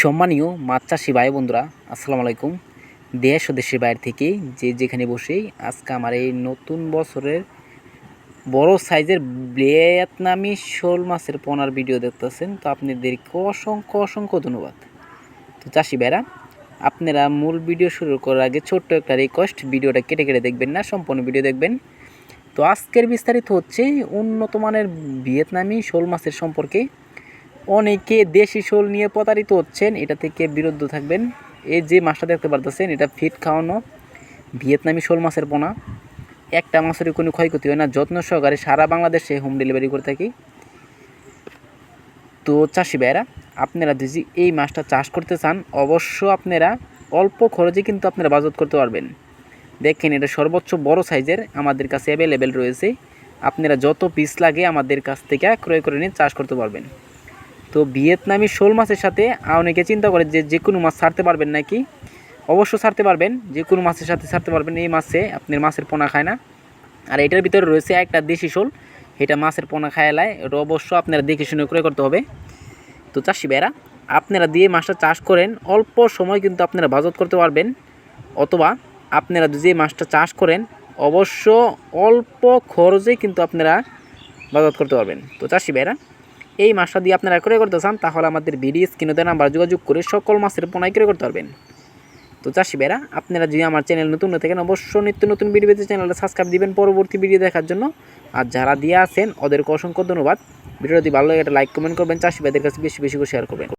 সম্মানীয় মাছ চাষি ভাই বন্ধুরা, আসসালামু আলাইকুম। দেশ ও দেশের বাইরে থেকে যে যেখানে বসেই আজকে আমার এই নতুন বছরের বড় সাইজের ভিয়েতনামি শোল মাছের পোনার ভিডিও দেখতেছেন, তো আপনাদেরকে অসংখ্য অসংখ্য ধন্যবাদ। তো চাষি ভাইরা, আপনারা মূল ভিডিও শুরু করার আগে ছোট্ট একটা রিকোয়েস্ট ভিডিওটা কেটে কেটে দেখবেন না, সম্পূর্ণ ভিডিও দেখবেন। তো আজকের বিস্তারিত হচ্ছে উন্নত মানের ভিয়েতনামি শোল মাছের সম্পর্কে। অনেকে দেশি শোল নিয়ে প্রতারিত হচ্ছেন, এটা থেকে বিরুদ্ধ থাকবেন। এই যে মাছটা দেখতে পারতেছেন, এটা ফিট খাওয়ানো ভিয়েতনামি শোল মাছের পোনা। একটা মাছের কোনো ক্ষয়ক্ষতি হয় না, যত্ন সহকারে সারা বাংলাদেশে হোম ডেলিভারি করে থাকি। তো চাষি ভাইরা আপনারা যদি এই মাছটা চাষ করতে চান, অবশ্য আপনারা অল্প খরচে কিন্তু আপনারা বাজত করতে পারবেন। দেখেন, এটা সর্বোচ্চ বড় সাইজের, আমাদের কাছে অ্যাভেলেবেল রয়েছে। আপনারা যত পিস লাগে আমাদের কাছ থেকে ক্রয় করে নিয়ে চাষ করতে পারবেন। তো ভিয়েতনামি শোল মাছের সাথে অনেকে চিন্তা করে যে যে কোনো মাছ ছাড়তে পারবেন নাকি? অবশ্য ছাড়তে পারবেন, যে কোনো মাছের সাথে ছাড়তে পারবেন। এই মাছে আপনার মাছের পোনা খায় না। আর এটার ভিতরে রয়েছে একটা দেশি শোল। এটা মাছের পোনা খায় লায় এটা অবশ্য আপনারা দেখে শুনে ক্রয় করতে হবে। তো চাষি ভাইরা আপনারা দিয়ে মাছটা চাষ করেন, অল্প সময় কিন্তু আপনারা বাজত করতে পারবেন। অথবা আপনারা যে মাছটা চাষ করেন, অবশ্য অল্প খরচে কিন্তু আপনারা বাজত করতে পারবেন। তো চাষি ভাইরা এই মাসটা দিয়ে আপনারা ক্রয় করতে চান, তাহলে আমাদের ভিডিও স্ক্রিনে নাম্বার যোগাযোগ করে সকল মাসের পোনায় ক্রয় করতে পারবেন। তো চাষি বেড়া আপনারা যদি আমার চ্যানেল নতুন হয়ে থাকেন, অবশ্যই নিত্য নতুন ভিডিও পেতে চ্যানেলটা সাবস্ক্রাইব দিবেন পরবর্তী ভিডিও দেখার জন্য। আর যারা দিয়ে আছেন, ওদেরকে অসংখ্য ধন্যবাদ। ভিডিওটি ভালো লাগে, একটা লাইক, কমেন্ট করবেন। চাষি ভাইদের কাছে বেশি বেশি করে শেয়ার করবেন।